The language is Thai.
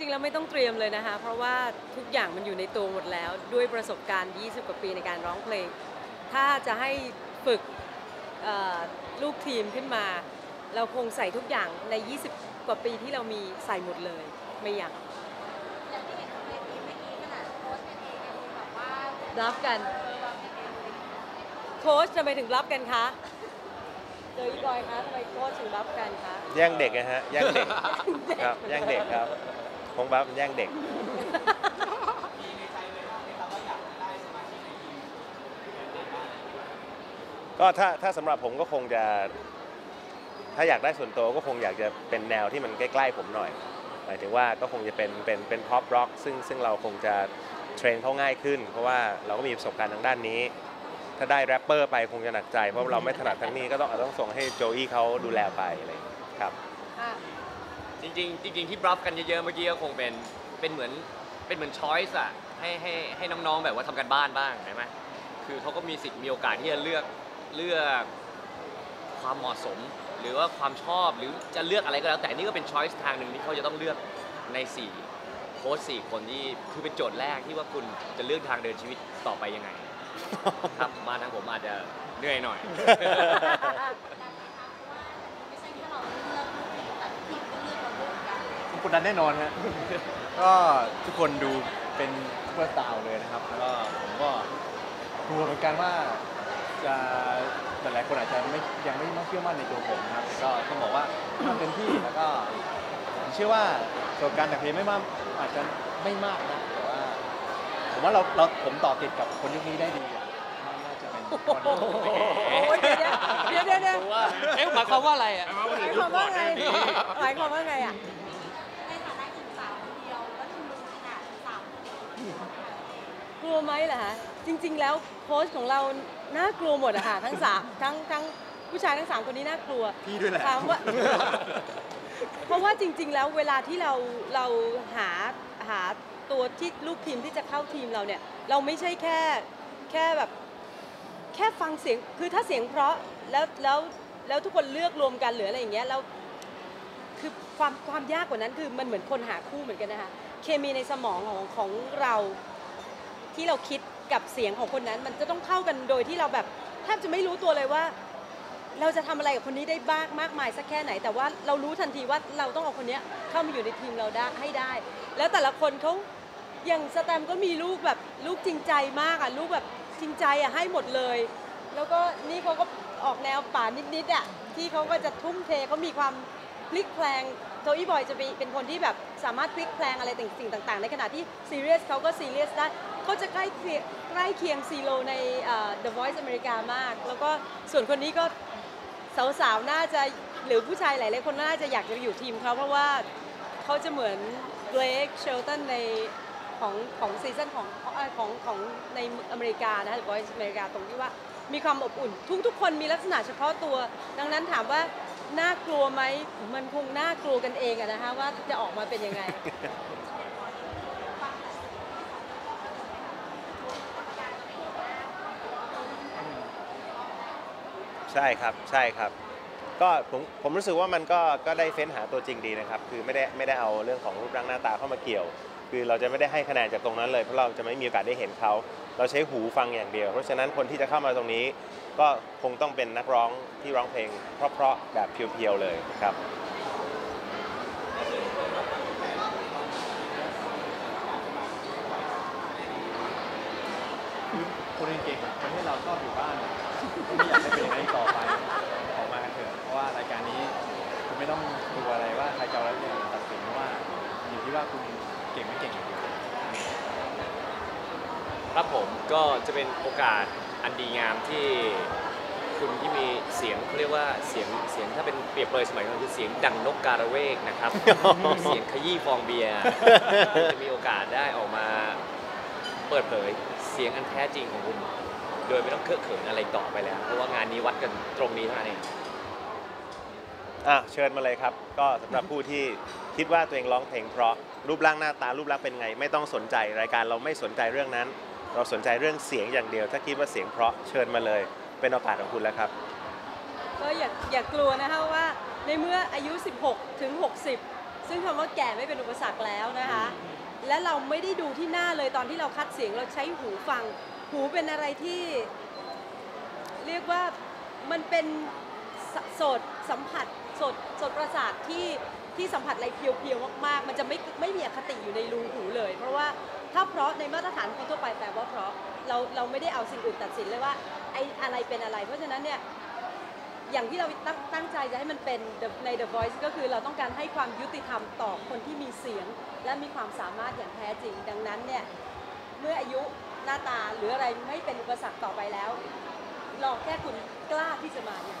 ริงๆแล้วไม่ต้องเตรียมเลยนะคะ เพราะว่าทุกอย่างมันอยู่ในตัวหมดแล้ว ด้วยประสบการณ์ 20 กว่าปีในการร้องเพลง ถ้าจะให้ฝึกลูกทีมขึ้นมา เราคงใส่ทุกอย่างใน 20 กว่าปีที่เรามีใส่หมดเลย ไม่อยากอย่างรับกัน โค้ชทำไมถึงรับกันคะเจออีบอยคะทำไมโค้ชถึงรับกันคะ แย่งเด็กนะฮะ แย่งเด็ก ครับ แย่งเด็กครับ คงบัฟแย่งเด็ก ก็ถ้าถ้าสำหรับผมก็คงจะ ถ้าอยากได้ส่วนตัวก็คงอยากจะเป็นแนวที่มันใกล้ๆผมหน่อยหมายถึงว่าก็คงจะเป็นเป็นเป็นพ็อปร็อกซึ่งซึ่งเราคงจะเทรนเขาง่ายขึ้น เพราะว่าเราก็มีประสบการณ์ทางด้านนี้ ถ้าได้แรปเปอร์ไปคงจะหนักใจ เพราะเราไม่ถนัดทั้งนี้ก็ต้องต้องส่งให้โจอี้เขาดูแลไปอะไรอย่างเงี้ยครับ จริงๆจริง ๆที่บลัฟกันเยอะๆเมื่อกี้ก็คงเป็นเป็นเหมือนเป็นเหมือนช้อยส์อะให้ให้ให้น้องๆแบบว่าทำกันบ้านบ้างใช่ไหมคือเขาก็มีสิทธิ์มีโอกาสที่จะเลือกเลือกความเหมาะสม หรือว่าความชอบหรือจะเลือกอะไรก็แล้ว แต่นี่ก็เป็นช้อยส์ทางหนึ่งที่เขาจะต้องเลือกใน4โค้ชสี่คนที่คือเป็นโจทย์แรกที่ว่าคุณจะเลือกทางเดินชีวิตต่อไปยังไง ครับมาทางผมอาจจะเหนื่อยหน่อยไม่ใช่แค่เราเลือกลูกทีมแต่ทีมก็เลือกเราด้วยเหมือน กันกดดันแน่นอนฮะ ก็ทุกคนดูเป็นซุปเปอร์สตาร์เลยนะครับ แล้วก็ผมก็กลัวเหมือนกันว่าจะหลายๆคนอาจจะไม่ยังไม่มั่นเชื่อมั่นในตัวผมนะครับแต่ก็ต้องบอกว่าทำเต็มที่แล้วก็ผมเชื่อว่าประสบการณ์แต่เพลงไม่มากอาจจะไม่มากนะ แต่ว่า ผมว่าเราเราผมต่อติดกับคนยุคนี้ได้ดีอะน่าจะเป็นคนโอ้ยเดี๋ยวเดี๋ยวเดี๋ยวเดี๋ยว ว่า เอ๊ะหมายความว่าอะไรอะ หมายความว่าไงหมายความว่าไงอะ ในฐานะหญิงสาวคนเดียวแล้วทีมขนาดสามคน กลัวไหมล่ะฮะจริง ๆ แล้วโค้ชของเราน่ากลัวหมดอะค่ะทั้งสามทั้งทั้งผู้ชายทั้งสามคนนี้น่ากลัวพี่ด้วยแหละถามว่าเพราะว่าจริง ๆ แล้วเวลาที่เราเราหาหาตัวที่ลูกทีมที่จะเข้าทีมเราเนี่ยเราไม่ใช่แค่แค่แบบแค่ฟังเสียงคือถ้าเสียงเพราะแล้วแล้วแล้วทุกคนเลือกรวมกันหรืออะไรอย่างเงี้ยแล้วคือความความยากกว่านั้นคือมันเหมือนคนหาคู่เหมือนกันนะคะเคมีในสมองของของเรา ที่เราคิดกับเสียงของคนนั้น มันจะต้องเข้ากันโดยที่เราแบบแทบจะไม่รู้ตัวเลยว่า เราจะทำอะไรกับคนนี้ได้บ้างมากมายสักแค่ไหน แต่ว่าเรารู้ทันทีว่าเราต้องเอาคนนี้เข้ามาอยู่ในทีมเราได้ให้ได้ แล้วแต่ละคนเขาอย่างสแตมก็มีลูกแบบลูกจริงใจมากอะลูกแบบจริงใจอะให้หมดเลย แล้วก็นี่เขาก็ออกแนวป่านิดๆอะที่เขาก็จะทุ่มเทเขามีความพลิกแพลง โจอี้บอยจะเป็นคนที่แบบสามารถพลิกแพลงอะไรสิ่งต่าง ๆ ในขณะที่ซีเรียสเขาก็ซีเรียสได้เขาจะใกล้เคียงใกล้เคียงซีโรในเอ่อ The Voice อเมริกามาก แล้วก็ส่วนคนนี้ก็สาวๆน่าจะหรือผู้ชายหลายๆคนน่าจะอยากจะอยู่ทีมเขาเพราะว่าเขาจะเหมือนเบรกเชลตันในของของซีซั่นของของของในอเมริกานะคะหรือว่าอเมริกาตรงที่ว่า มีความอบอุ่น ทุกๆ คนมีลักษณะเฉพาะตัว ดังนั้นถามว่าน่ากลัวไหมมันคงน่ากลัวกันเองอะนะคะว่าจะออกมาเป็นยังไง ใช่ครับใช่ครับ ก็ผมผมรู้สึกว่ามันก็ก็ได้เฟ้นหาตัวจริงดีนะครับ คือไม่ได้ไม่ได้เอาเรื่องของรูปร่างหน้าตาเข้ามาเกี่ยว คือเราจะไม่ได้ให้คะแนนจากตรงนั้นเลย เพราะเราจะไม่มีโอกาสได้เห็นเขา เราใช้หูฟังอย่างเดียว เพราะฉะนั้นคนที่จะเข้ามาตรงนี้ ก็คงต้องเป็นนักร้องที่ร้องเพลง เพราะๆแบบเพียวๆเลยครับคือคนเก่งๆประเทศเราชอบอยู่บ้านไม่อยากให้เป็นอย่างนั้ต่อไป ราะว่ารายการนี้คุณไม่ต้องกลัวอะไรว่าใครจะเอาอะไรมาตัดสินเพราะว่าอยู่ที่ว่าคุณเก่งไม่เก่งอย่างเดียวครับผมก็จะเป็นโอกาสอันดีงามที่คุณที่มีเสียงเขาเรียกว่าเสียงเสียงถ้าเป็นเปรียบเลยสมัยก่อนคือเสียงดังนกกาละเวกนะครับ เสียงขยี้ฟองเบียร์จะมีโอกาสได้ออกมาเปิดเผยเสียงอันแท้จริงของคุณ โดยไม่ต้องเคอะเขินอะไรต่อไปแล้ว เพราะว่างานนี้วัดกันตรงนี้เท่านั้นเอง อะเชิญมาเลยครับ ก็สำหรับผู้ที่คิดว่าตัวเองร้องเพลงเพราะรูปร่างหน้าตารูปลักษณ์เป็นไง ไม่ต้องสนใจรายการเราไม่สนใจเรื่องนั้น เราสนใจเรื่องเสียงอย่างเดียว ถ้าคิดว่าเสียงเพราะเชิญมาเลย เป็นโอกาสของคุณแล้วครับ ก็อย่าอย่ากลัวนะคะว่าในเมื่ออายุ 16 ถึง 60 ซึ่งคำว่าแก่ไม่เป็นอุปสรรคแล้วนะคะ และเราไม่ได้ดูที่หน้าเลยตอนที่เราคัดเสียงเราใช้หูฟัง หูเป็นอะไรที่ เรียกว่ามันเป็น สดสัมผัสสดสดประสาทที่ที่สัมผัสอะไรเพียวๆมากๆ มันจะไม่ไม่มีอคติอยู่ในรูหูเลย เพราะว่าถ้าเพราะในมาตรฐานคนทั่วไปแปลว่าเพราะเราเราไม่ได้เอาสิ่งอื่นตัดสินเลยว่าไออะไรเป็นอะไร เพราะฉะนั้นเนี่ยอย่างที่เราตั้งตั้งใจจะให้มันเป็น The- ใน The Voice ก็คือเราต้องการให้ความยุติธรรมต่อคนที่มีเสียง และมีความสามารถอย่างแท้จริง ดังนั้นเนี่ยเมื่ออายุหน้าตาหรืออะไรไม่เป็นอุปสรรคต่อไปแล้วรอแค่คุณกล้าที่จะมาเนี่ย